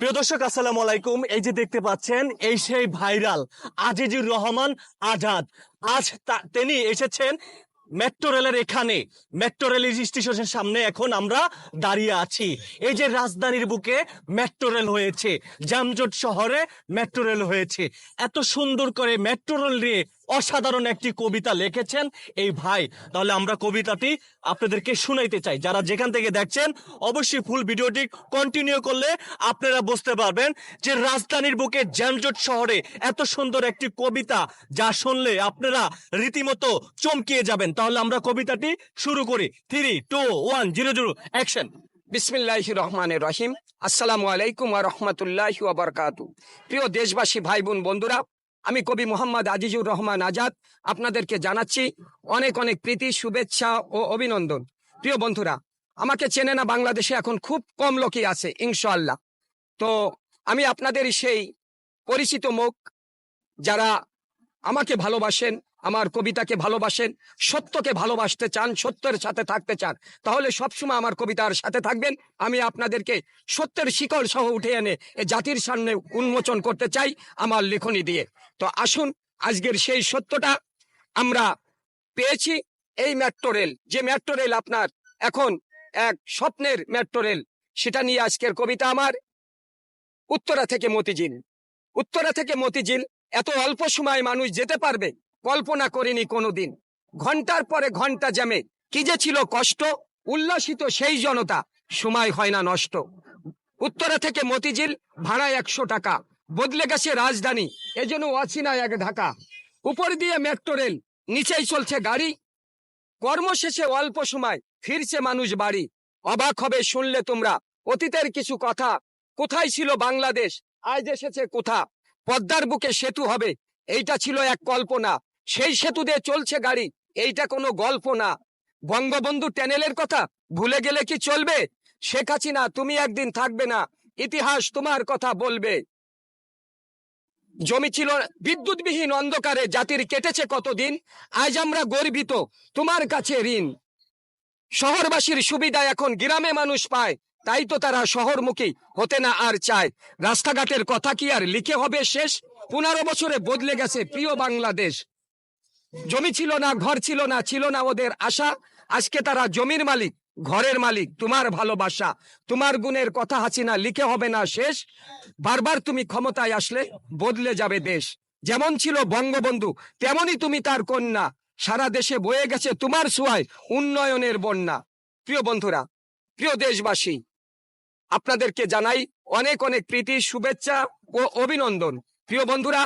প্রিয় দর্শক, আসসালামু আলাইকুম। এই যে দেখতে পাচ্ছেন, এই সেই ভাইরাল আজিজুর রহমান আজাদ। আজ তিনি এসেছেন মেট্রো রেলের এখানে। মেট্রো রেল স্টেশনের সামনে এখন আমরা দাঁড়িয়ে আছি। এই যে রাজধানীর বুকে মেট্রো রেল হয়েছে জামজট শহরে মেট্রো রেল হয়েছে। এত সুন্দর করে মেট্রো রেল নিয়ে অসাধারণ একটি কবিতা লিখেছেন এই ভাই। তাহলে আমরা কবিতাটি আপনাদেরকে শুনাইতে চাই। যারা যেখান থেকে দেখছেন, অবশ্যই ফুল ভিডিওটি কন্টিনিউ করলে আপনারা বুঝতে পারবেন যে রাজধানীর বুকে জ্যামজট শহরে এত সুন্দর একটি কবিতা যা শুনলে আপনারা রীতিমতো চমকিয়ে যাবেন। তাহলে আমরা কবিতাটি শুরু করি। Three two one zero zero action বিসমিল্লাহ রহমান রহিম। আসসালামু আলাইকুম ওয়া রাহমাতুল্লাহি ওয়া বারাকাতু প্রিয় দেশবাসী ভাই বোন বন্ধুরা আমি কবি মোহাম্মদ আজিজুর রহমান আজাদ আপনাদেরকে জানাচ্ছি অনেক অনেক প্রীতি, শুভেচ্ছা ও অভিনন্দন। প্রিয় বন্ধুরা, আমাকে চেনে না বাংলাদেশে এখন খুব কম লোকই আছে, ইনশাআল্লাহ। তো আমি আপনাদের সেই পরিচিত মুখ, যারা আমাকে ভালোবাসেন, আমার কবিতাকে ভালোবাসেন, সত্যকে ভালোবাসতে চান, সত্যের সাথে থাকতে চান, তাহলে সবসময় আমার কবিতার সাথে থাকবেন। আমি আপনাদেরকে সত্যের শিকড় সহ উঠে এনে জাতির সামনে উন্মোচন করতে চাই আমার লেখনী দিয়ে। তো আসুন, আজকের সেই সত্যটা আমরা পেয়েছি এই মেট্রো রেল। যে মেট্রো রেল আপনার এখন এক স্বপ্নের মেট্রো রেল, সেটা নিয়ে আজকের কবিতা আমার। উত্তরা থেকে মতিঝিল। উত্তরা থেকে মতিঝিল, এত অল্প সময় মানুষ যেতে পারবে? কল্পনা করিনি কোনোদিন। ঘণ্টার পরে ঘণ্টা জ্যামে, কি যে ছিল কষ্ট? উল্লাসিত সেই জনতা, সময় হয় না নষ্ট। উত্তরা থেকে মতিঝিল, ভাড়া একশো টাকা। বদলে গেছে রাজধানী এজন্য অচেনা এক ঢাকা। উপর দিয়ে মেট্রো রেল নিচেই চলছে গাড়ি। কর্মশেষে অল্প সময় ফিরছে মানুষ বাড়ি। অবাক হবে শুনলে তোমরা। অতীতের কিছু কথা। কোথায় ছিল বাংলাদেশ? আজ এসেছে কোথা? পদ্মার বুকে সেতু হবে। এইটা ছিল এক কল্পনা। সেই সেতু দিয়ে চলছে গাড়ি। এইটা কোনো গল্প না। বঙ্গবন্ধু ট্যানেলের কথা? ভুলে গেলে কি চলবে? শেখ হাসিনা, তুমি একদিন থাকবে না। ইতিহাস তোমার কথা বলবে। জমি ছিল বিদ্যুৎবিহীন অন্ধকারে, জাতির কেটেছে কতদিন? আজ আমরা গর্বিত। তোমার কাছে ঋণ। শহরবাসীর সুবিধা এখন গ্রামে মানুষ পায়, তাই তো তারা শহরমুখী, হতে না আর চায়। রাস্তাঘাটের কথা কি আর লিখে হবে শেষ? পনেরো বছরে বদলে গেছে প্রিয় বাংলাদেশ। জমি ছিল না, ঘর ছিল না ছিল না ওদের আশা। আজকে তারা জমির মালিক। ঘরের মালিক, তোমার ভালোবাসা, তোমার গুণের কথা হাসিনা, লিখে হবে না শেষ। বারবার তুমি ক্ষমতায় আসলে বদলে যাবে দেশ। যেমন ছিল বঙ্গবন্ধু, তেমনই তুমি তার কন্যা। সারা দেশে বয়ে গেছে তোমার ছোঁয়ায় উন্নয়নের বন্যা। প্রিয় বন্ধুরা, প্রিয় দেশবাসী, আপনাদেরকে জানাই অনেক অনেক প্রীতি, শুভেচ্ছা ও অভিনন্দন। প্রিয় বন্ধুরা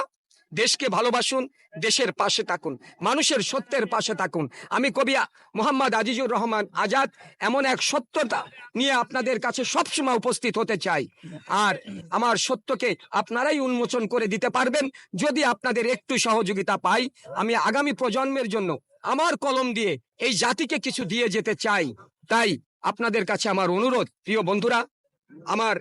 দেশকে ভালোবাসুন, দেশের পাশে থাকুন, মানুষের সত্যের পাশে থাকুন। আমি কবিয়া মোহাম্মদ আজিজুর রহমান আজাদ, এমন এক সত্যতা নিয়ে আপনাদের কাছে সবসময় উপস্থিত হতে চাই। আর আমার সত্যকে আপনারাই উন্মোচন করে দিতে পারবেন, যদি আপনাদের একটু সহযোগিতা পাই। আমি আগামী প্রজন্মের জন্য আমার কলম দিয়ে এই জাতিকে কিছু দিয়ে যেতে চাই। তাই আপনাদের কাছে আমার অনুরোধ, প্রিয় বন্ধুরা, আমার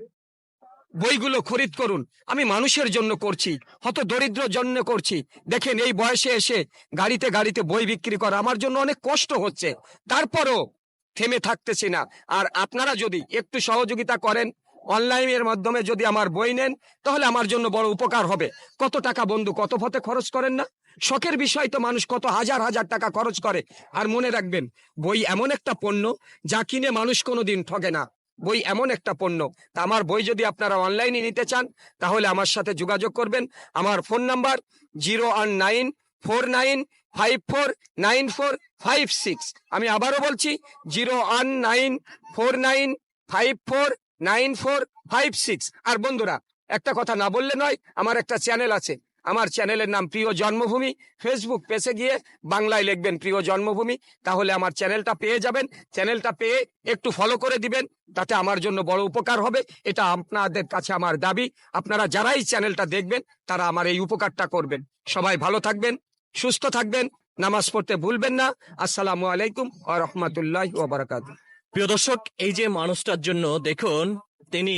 বইগুলো খরিদ করুন। আমি মানুষের জন্য করছি, হত দরিদ্র জন্য করছি। দেখেন এই বয়সে এসে গাড়িতে গাড়িতে বই বিক্রি করা আমার জন্য অনেক কষ্ট হচ্ছে। তারপরও থেমে থাকতেছি না। আর আপনারা যদি একটু সহযোগিতা করেন, অনলাইনের মাধ্যমে যদি আমার বই নেন, তাহলে আমার জন্য বড় উপকার হবে। কত টাকা বন্ধু, কত পথে খরচ করেন না? শখের বিষয় তো মানুষ কত হাজার হাজার টাকা খরচ করে। আর মনে রাখবেন, বই এমন একটা পণ্য যা কিনে মানুষ কোনোদিন ঠগে না। বই এমন একটা পণ্য। তা আমার বই যদি আপনারা অনলাইনে নিতে চান, তাহলে আমার সাথে যোগাযোগ করবেন। আমার phone number zero one nine four nine five four nine four five six. আমি আবারও বলছি, zero one nine four nine five four nine four five six. আর বন্ধুরা, একটা কথা না বললে নয়, আমার একটা চ্যানেল আছে। আমার চ্যানেলের নাম প্রিয় জন্মভূমি। ফেসবুক পেজে গিয়ে বাংলায় লিখবেন প্রিয় জন্মভূমি। তাহলে আমার চ্যানেলটা পেয়ে যাবেন। চ্যানেলটা পেয়ে একটু ফলো করে দিবেন। তাতে আমার জন্য বড় উপকার হবে। এটা আপনাদের কাছে আমার দাবি। আপনারা যারাই চ্যানেলটা দেখবেন, তারা আমার এই উপকারটা করবেন। সবাই ভালো থাকবেন, সুস্থ থাকবেন, নামাজ পড়তে ভুলবেন না। আসসালামু আলাইকুম আ রহমতুল্লাহ ওবরাকাত প্রিয় দর্শক, এই যে মানুষটার জন্য দেখুন, তিনি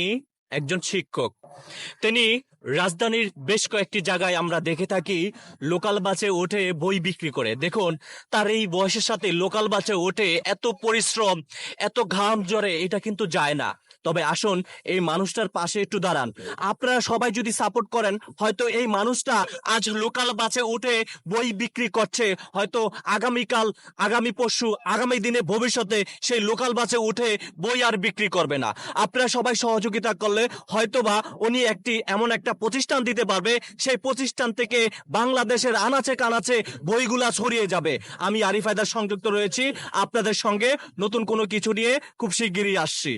একজন শিক্ষক। তিনি রাজধানীর বেশ কয়েকটি জায়গায় আমরা দেখে থাকি, লোকাল বাসে ওঠে বই বিক্রি করে। দেখুন, তার এই বয়সের সাথে লোকাল বাসে ওঠে এত পরিশ্রম, এত ঘাম জ্বরে এটা কিন্তু যায় না। তবে আসুন এই মানুষটার পাশে একটু দাঁড়ান। আপনারা সবাই যদি সাপোর্ট করেন হয়তো এই মানুষটা আজ লোকাল বাসে উঠে বই বিক্রি করছে। হয়তো আগামীকাল আগামী পরশু আগামী দিনে ভবিষ্যতে সেই লোকাল বাসে উঠে বই আর বিক্রি করবে না। আপনারা সবাই সহযোগিতা করলে হয়তোবা উনি একটি এমন একটা প্রতিষ্ঠান দিতে পারবে। সেই প্রতিষ্ঠান থেকে বাংলাদেশের আনাচে কানাচে বইগুলা ছড়িয়ে যাবে। আমি আরিফ হায়দার সংযুক্ত রয়েছি। আপনাদের সঙ্গে নতুন কোনো কিছু নিয়ে খুব শিগগিরই আসছি।